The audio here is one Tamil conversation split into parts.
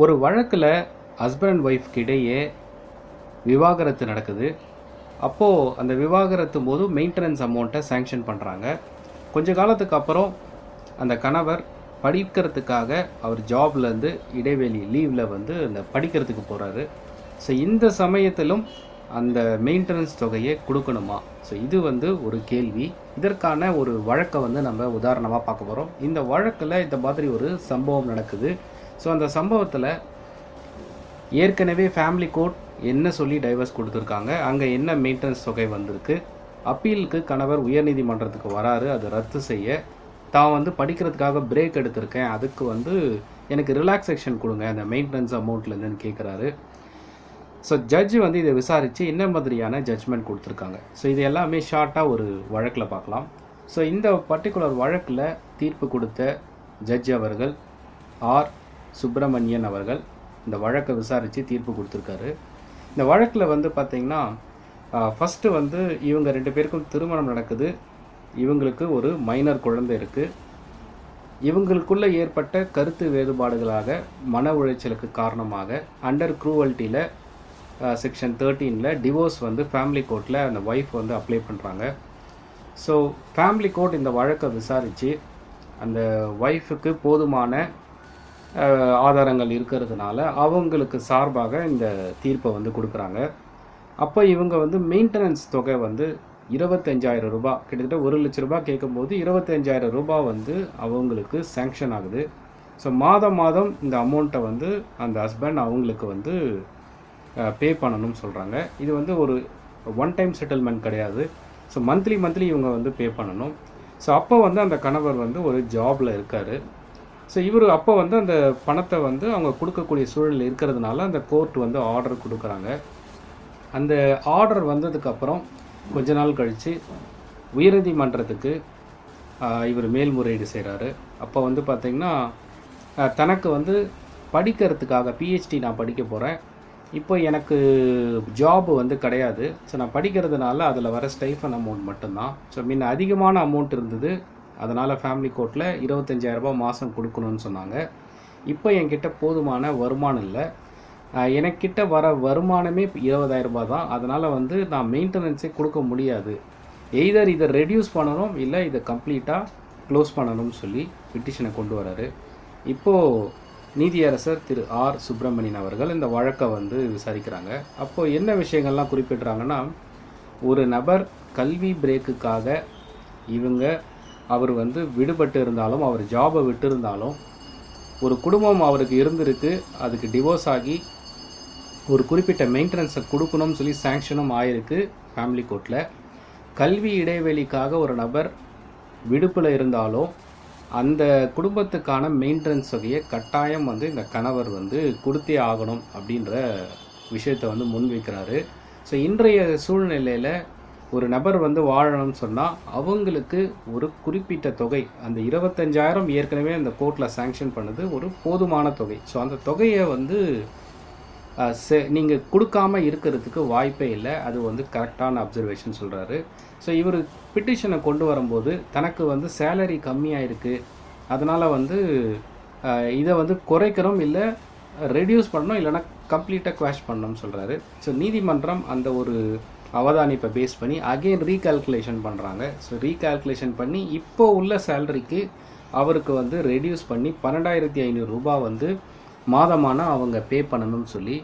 ஒரு வழக்கில் ஹஸ்பண்ட் அண்ட் ஒய்ஃப்க்கு இடையே விவாகரத்து நடக்குது. அப்போது அந்த விவாகரத்து போது மெயின்டெனன்ஸ் அமௌண்ட்டை சேங்ஷன் பண்ணுறாங்க கொஞ்ச காலத்துக்கு அப்புறம் அந்த கணவர் படிக்கிறதுக்காக அவர் ஜாப்லேருந்து இடைவெளி லீவில் வந்து அந்த படிக்கிறதுக்கு போகிறாரு ஸோ இந்த சமயத்திலும் அந்த மெயின்டெனன்ஸ் தொகையை கொடுக்கணுமா? ஸோ இது வந்து ஒரு கேள்வி. இதற்கான ஒரு வழக்கை வந்து நம்ம உதாரணமாக பார்க்க போகிறோம் இந்த வழக்கில் இந்த மாதிரி ஒரு சம்பவம் நடக்குது. ஸோ அந்த சம்பவத்தில் ஏற்கனவே ஃபேமிலி கோர்ட் என்ன சொல்லி டைவர்ஸ் கொடுத்துருக்காங்க அங்கே என்ன மெயின்டெனன்ஸ் தொகை வந்திருக்கு அப்பீலுக்கு கணவர் உயர்நீதிமன்றத்துக்கு வராரு அதை ரத்து செய்ய தான் வந்து படிக்கிறதுக்காக பிரேக் எடுத்திருக்கேன் அதுக்கு வந்து எனக்கு ரிலாக்ஸேஷன் கொடுங்க அந்த மெயின்டெனன்ஸ் அமௌண்ட்லேருந்துன்னு கேட்குறாரு ஸோ ஜட்ஜ் வந்து இதை விசாரித்து என்ன மாதிரியான ஜட்ஜ்மெண்ட் கொடுத்துருக்காங்க. ஸோ இது எல்லாமே ஷார்ட்டாக ஒரு வழக்கில் பார்க்கலாம். ஸோ இந்த பர்டிகுலர் வழக்கில் தீர்ப்பு கொடுத்த ஜட்ஜ் அவர்கள் ஆர் சுப்பிரமணியன் அவர்கள் இந்த வழக்கை விசாரித்து தீர்ப்பு கொடுத்துருக்காரு. இந்த வழக்கில் வந்து பார்த்திங்கன்னா ஃபஸ்ட்டு வந்து இவங்க ரெண்டு பேருக்கும் திருமணம் நடக்குது. இவங்களுக்கு ஒரு மைனர் குழந்தை இருக்குது இவங்களுக்குள்ளே ஏற்பட்ட கருத்து வேறுபாடுகளாக மன உளைச்சலுக்கு காரணமாக அண்டர் க்ரூவல்ட்டியில் செக்ஷன் தேர்ட்டீனில் டிவோர்ஸ் வந்து ஃபேமிலி கோர்ட்டில் அந்த ஒய்ஃப் வந்து அப்ளை பண்ணுறாங்க ஸோ ஃபேமிலி கோர்ட் இந்த வழக்கை விசாரித்து அந்த ஒய்ஃபுக்கு போதுமான ஆதாரங்கள் இருக்கிறதுனால அவங்களுக்கு சார்பாக இந்த தீர்ப்பை வந்து கொடுக்குறாங்க. அப்போ இவங்க வந்து மெயின்டெனன்ஸ் தொகை வந்து இருபத்தஞ்சாயிரம் ரூபாய். கிட்டத்தட்ட ஒரு லட்ச ரூபாய் கேட்கும்போது இருபத்தஞ்சாயிரம் ரூபாய் வந்து அவங்களுக்கு சேங்ஷன் ஆகுது. ஸோ மாதம் மாதம் இந்த அமௌண்ட்டை வந்து அந்த ஹஸ்பண்ட் அவங்களுக்கு வந்து பே பண்ணணும்னு சொல்கிறாங்க இது வந்து ஒரு ஒன் டைம் செட்டில்மெண்ட் கிடையாது. ஸோ மந்த்லி மந்த்லி இவங்க வந்து பே பண்ணணும். ஸோ அப்போ வந்து அந்த கணவர் வந்து ஒரு ஜாபில் இருக்கார். ஸோ இவர் அப்போ வந்து அந்த பணத்தை வந்து அவங்க கொடுக்கக்கூடிய சூழல் இருக்கிறதுனால அந்த கோர்ட் வந்து ஆர்டர் கொடுக்குறாங்க. அந்த ஆர்டர் வந்ததுக்கப்புறம் கொஞ்ச நாள் கழித்து உயர்நீதிமன்றத்துக்கு இவர் மேல்முறையீடு செய்கிறாரு அப்போ வந்து பார்த்திங்கன்னா தனக்கு வந்து படிக்கிறதுக்காக பிஹெச்டி நான் படிக்க போகிறேன் இப்போ எனக்கு ஜாப் வந்து கிடையாது. ஸோ நான் படிக்கிறதுனால அதில் வர ஸ்டைஃபன் அமௌண்ட் மட்டும்தான். ஸோ முன்ன அதிகமான அமௌண்ட் இருந்தது. அதனால் ஃபேமிலி கோர்ட்டில் இருபத்தஞ்சாயிரரூபா மாதம் கொடுக்கணும்னு சொன்னாங்க. இப்போ என்கிட்ட போதுமான வருமானம் இல்லை. எனக்கிட்ட வர வருமானமே இருபதாயிரரூபா தான். அதனால் வந்து நான் மெயின்டெனன்ஸே கொடுக்க முடியாது. எய்தர் இதை ரெடியூஸ் பண்ணணும் இல்லை இதை கம்ப்ளீட்டாக க்ளோஸ் பண்ணணும்னு சொல்லி பிட்டிஷனை கொண்டு வராரு. இப்போது நீதியரசர் திரு ஆர். சுப்பிரமணியன் அவர்கள் இந்த வழக்கை வந்து விசாரிக்கிறாங்க. அப்போது என்ன விஷயங்கள்லாம் குறிப்பிட்றாங்கன்னா ஒரு நபர் கல்வி பிரேக்குக்காக இவங்க அவர் வந்து விடுபட்டு இருந்தாலும் அவர் ஜாபை விட்டு இருந்தாலும் ஒரு குடும்பம் அவருக்கு இருந்திருக்கு அதுக்கு டிவோர்ஸ் ஆகி ஒரு குறிப்பிட்ட மெயின்டெனன்ஸை கொடுக்கணும்னு சொல்லி சேங்ஷனும் ஆயிருக்கு ஃபேமிலி கோர்ட்டில் கல்வி இடைவெளிக்காக ஒரு நபர் விடுப்பில் இருந்தாலும் அந்த குடும்பத்துக்கான மெயின்டெனன்ஸ் தொகையை கட்டாயம் வந்து இந்த கணவர் வந்து கொடுத்தே ஆகணும் அப்படின்ற விஷயத்தை வந்து முன்வைக்கிறாரு. ஸோ இன்றைய சூழ்நிலையில் ஒரு நபர் வந்து வாழணும்னு சொன்னால் அவங்களுக்கு ஒரு குறிப்பிட்ட தொகை அந்த இருபத்தஞ்சாயிரம் ஏற்கனவே அந்த கோர்ட்டில் சேங்ஷன் பண்ணது ஒரு போதுமான தொகை. ஸோ அந்த தொகையை வந்து நீங்கள் கொடுக்காம இருக்கிறதுக்கு வாய்ப்பே இல்லை. அது வந்து கரெக்டான அப்சர்வேஷன் சொல்கிறாரு ஸோ இவர் பிட்டிஷனை கொண்டு வரும்போது தனக்கு வந்து சேலரி கம்மியாக இருக்குது அதனால் வந்து இதை வந்து குறைக்கிறோம் இல்லை ரெடியூஸ் பண்ணணும் இல்லைன்னா கம்ப்ளீட்டாக குவாஷ் பண்ணணும்னு சொல்கிறாரு ஸோ நீதிமன்றம் அந்த ஒரு அவதானிப்பை பேஸ் பண்ணி அகெயின் ரீகால்குலேஷன் பண்ணுறாங்க ஸோ ரீகால்குலேஷன் பண்ணி இப்போ உள்ள சேலரிக்கு அவருக்கு வந்து ரெடியூஸ் பண்ணி பன்னெண்டாயிரத்தி ஐநூறுரூபா வந்து மாதமான அவங்க பே பண்ணணும்னு சொல்லி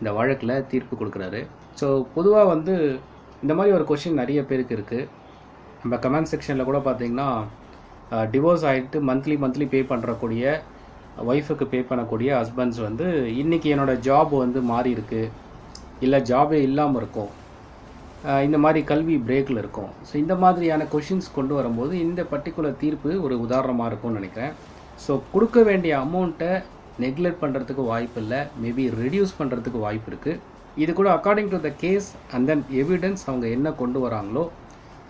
இந்த வழக்கில் தீர்ப்பு கொடுக்குறாரு. ஸோ பொதுவாக வந்து இந்த மாதிரி ஒரு கொஷின் நிறைய பேருக்கு இருக்குது நம்ம கமெண்ட் செக்ஷனில் கூட பார்த்தீங்கன்னா டிவோர்ஸ் ஆகிட்டு மந்த்லி மந்த்லி பே பண்ணுறக்கூடிய ஒய்ஃபுக்கு பே பண்ணக்கூடிய ஹஸ்பண்ட்ஸ் வந்து இன்றைக்கி என்னோடய ஜாப் வந்து மாறி இருக்குது இல்லை ஜாபே இல்லாமல் இருக்கும். இந்த மாதிரி கல்வி பிரேக்கில் இருக்கும். ஸோ இந்த மாதிரியான கொஷின்ஸ் கொண்டு வரும்போது இந்த பர்டிகுலர் தீர்ப்பு ஒரு உதாரணமாக இருக்கும்னு நினைக்கிறேன். ஸோ கொடுக்க வேண்டிய அமௌண்ட்டை நெக்லெக்ட் பண்ணுறதுக்கு வாய்ப்பு இல்லை. மேபி ரெடியூஸ் பண்ணுறதுக்கு வாய்ப்பு இருக்குது இது கூட according to the case and then evidence அவங்க என்ன கொண்டு வராங்களோ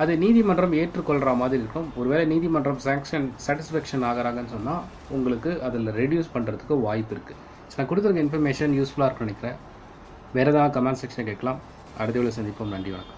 அது நீதிமன்றம் ஏற்றுக்கொள்கிற மாதிரி இருக்கும். ஒருவேளை நீதிமன்றம் சாங்ஷன் சாட்டிஸ்ஃபேக்ஷன் ஆகிறாங்கன்னு சொன்னால் உங்களுக்கு அதில் ரெடியூஸ் பண்ணுறதுக்கு வாய்ப்பு இருக்குது நான் கொடுத்துருக்க இன்ஃபர்மேஷன் யூஸ்ஃபுல்லாக இருக்கும்னு நினைக்கிறேன். வேறு ஏதாவது கமெண்ட் செக்ஷன் கேட்கலாம். அடுத்த வீடியோ சந்திப்போம். நன்றி வணக்கம்.